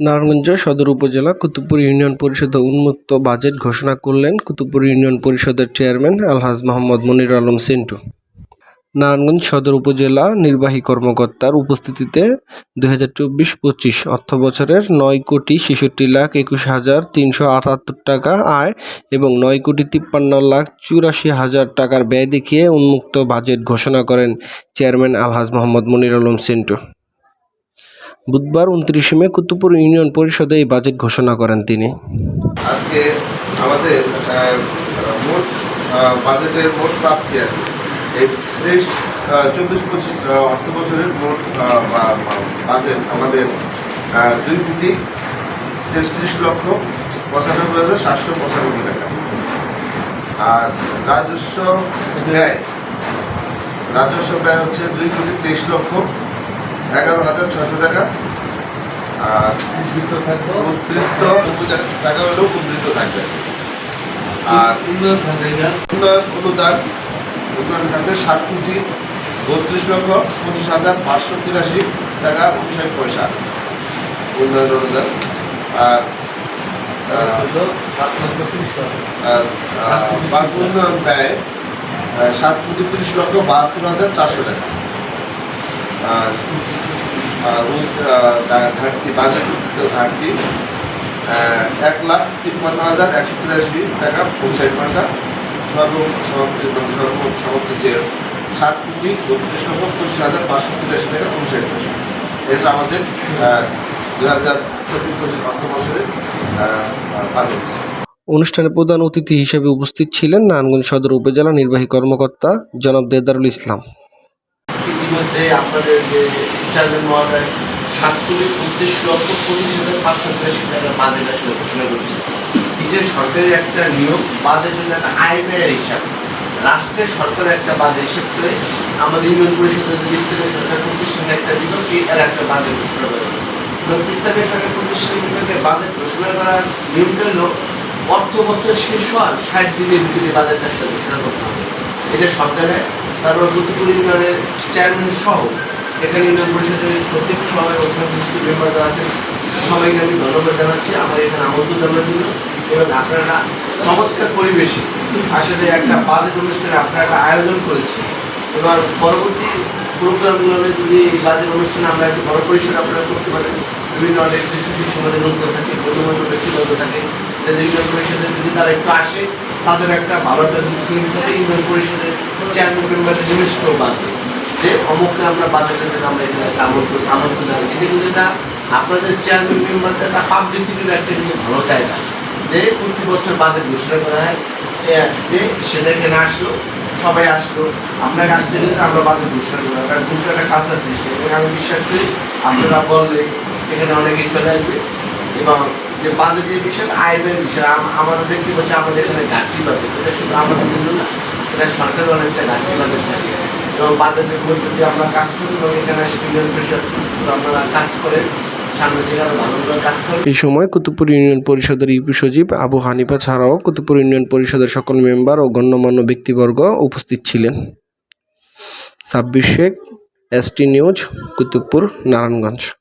নারায়ণগঞ্জ সদর উপজেলা কুতুবপুর ইউনিয়ন পরিষদে উন্মুক্ত বাজেট ঘোষণা করলেন কুতুবপুর ইউনিয়ন পরিষদের চেয়ারম্যান আলহাজ মোহাম্মদ মনির আলম সিন্টু। নারায়ণগঞ্জ সদর উপজেলা নির্বাহী কর্মকর্তার উপস্থিতিতে দুই হাজার চব্বিশ পঁচিশ অর্থ বছরের নয় কোটি ছেষট্টি লাখ একুশ হাজার তিনশো আটাত্তর টাকা আয় এবং নয় কোটি তিপ্পান্ন লাখ চুরাশি হাজার টাকার ব্যয় দেখিয়ে উন্মুক্ত বাজেট ঘোষণা করেন চেয়ারম্যান আলহাজ মোহাম্মদ মনির আলম সিন্টু। বুধবার উনত্রিশে মে কুতুবপুর ইউনিয়ন পরিষদে এই বাজেট ঘোষণা করেন তিনি আজকে আমাদের মোট বাজেটের মোট প্রাপ্তি কি। এই চব্বিশ, পঁচিশ অর্থ বছরের মোট বাজেট আমাদের দুই কোটি তেত্রিশ লক্ষ পঁচানব্বই হাজার সাতশো পঁচানব্বই টাকা আর রাজস্ব ব্যয় রাজস্ব ব্যয় হচ্ছে দুই কোটি তেইশ লক্ষ হাজার ছশো টাকা। আর উদ্বৃত্ত টাকা হলেও উদ্বৃত্ত থাকবে। আর উন্নয়ন উন্নয়ন অনুদান উন্নয়ন খাতে সাত কোটি বত্রিশ লক্ষ পঁচিশ হাজার পাঁচশো তিরাশি টাকা উনষাট পয়সা। উন্নয়ন অনুদান। আর আর উন্নয়ন ব্যয় সাত কোটি তিরিশ লক্ষ বাহাত্তর হাজার চারশো টাকা। আর ঘাটতি বাজেট উদ্বৃত্ত ঘাটতি এক লাখ তিপ্পান্ন হাজার একশো তিরাশি টাকা পঁয়ষাট পয়সা। সর্ব সমাপ্তি সর্বমোট সমাপ্তি যে ষাট কোটি বত্রিশ লক্ষ পঁচিশ হাজার পাঁচশো তিরাশি টাকা পঁয়ষাট পয়সা। এটা আমাদের দু হাজার চব্বিশ পঁচিশ অর্থ বছরের বাজেট অনুষ্ঠানে প্রধান অতিথি হিসেবে উপস্থিত ছিলেন নারায়ণগঞ্জ সদর উপজেলা নির্বাহী কর্মকর্তা জনাব দেদারুল ইসলাম। ইতিমধ্যে আপনাদের যে চেয়ারম্যান মহোদয় সাত কোটি পঁচিশ লক্ষ পঁচিশ হাজার পাঁচশো তিরাশি টাকা বাজেট আসলে ঘোষণা করছে। যে সরকারের একটা নিয়ম বাজেট জন্য একটা আয় ব্যয়ের হিসাব। রাষ্ট্রের সরকারের একটা বাজেট হিসেব করে, আমাদের ইউনিয়ন পরিষদের স্থানীয় সরকার প্রতিষ্ঠানের একটা বিভাগ এর একটা বাজেট ঘোষণা করে। স্থানীয় সরকার প্রতিষ্ঠান বিভাগের বাজেট ঘোষণা করার নিয়মটা হলো অর্থ বছর শেষ হওয়ার ষাট দিনের ভিতরে বাজেট আসলে ঘোষণা করতে হবে। এটা সরকারের তারপর কুতুবপুর ইউনিয়নের চেয়ারম্যান সহ এখানে ইউনিয়ন পরিষদের সচিব সহ এবং সংশ্লিষ্ট মেম্বার যারা আছেন, সবাইকে আমি ধন্যবাদ জানাচ্ছি। আমার এখানে আমন্ত্রণ জানার জন্য। এবং আপনারা চমৎকার পরিবেশে আসলে একটা বাজেট অনুষ্ঠানে আপনারা একটা আয়োজন করেছেন। এবার পরবর্তী প্রোগ্রামগুলো যদি এই বাজেট অনুষ্ঠানে আমরা একটু বড় পরিসরে আপনারা করতে পারেন, বিভিন্ন অনেক শিশু শিশু সমাজের লোকজন থাকে গণ্যমান্য ব্যক্তিবর্গ থাকে, তাদের ইউনিয়ন পরিষদে যদি তারা একটু আসে তাদের একটা ভালো একটা থাকে ইউনিয়ন পরিষদের চেয়ারম্যান মেম্বারের জিনিসটাও বাঁধবে যে অমুককে আমরা বাজেটের জন্য আমরা এখানে একটা আমন্ত্রণ আমন্ত্রণ জানাচ্ছি এটা কিন্তু এটা আপনাদের চেয়ারম্যান মেম্বারটা একটা পাবলিসিটির একটা কিন্তু ভালো জায়গা। যে প্রতি বছর বাজেট ঘোষণা করা হয় যে সেটা এখানে আসলো, সবাই আসলো আপনাকে আসতে গেলে আমরা বাজেট ঘোষণা করব কারণ কিন্তু একটা কালচার সৃষ্টি এবং আমি বিশ্বাস করি। আপনারা বললে এখানে অনেকেই চলে আসবে এবং যে বাজেটের বিষয় ব্যয়ের বিষয়, আম- আমরা দেখতে পাচ্ছি আমাদের এখানে বাজেট এটা শুধু আমাদের জন্য না, এটা সরকারের অনেকটা বাজেট থাকে। এবং বাজেটের মধ্যে দিয়ে আমরা কাজ করি, এবং এখানে ইউনিয়ন পরিষদ আপনারা কাজ করেন এই সময় কুতুবপুর ইউনিয়ন পরিষদের ইউপি সচিব আবু হানিফা ছাড়াও কুতুবপুর ইউনিয়ন পরিষদের সকল মেম্বার ও গণ্যমান্য ব্যক্তিবর্গ উপস্থিত ছিলেন। Sabbir Sheikh ST news, Kutubpur, Narayanganj.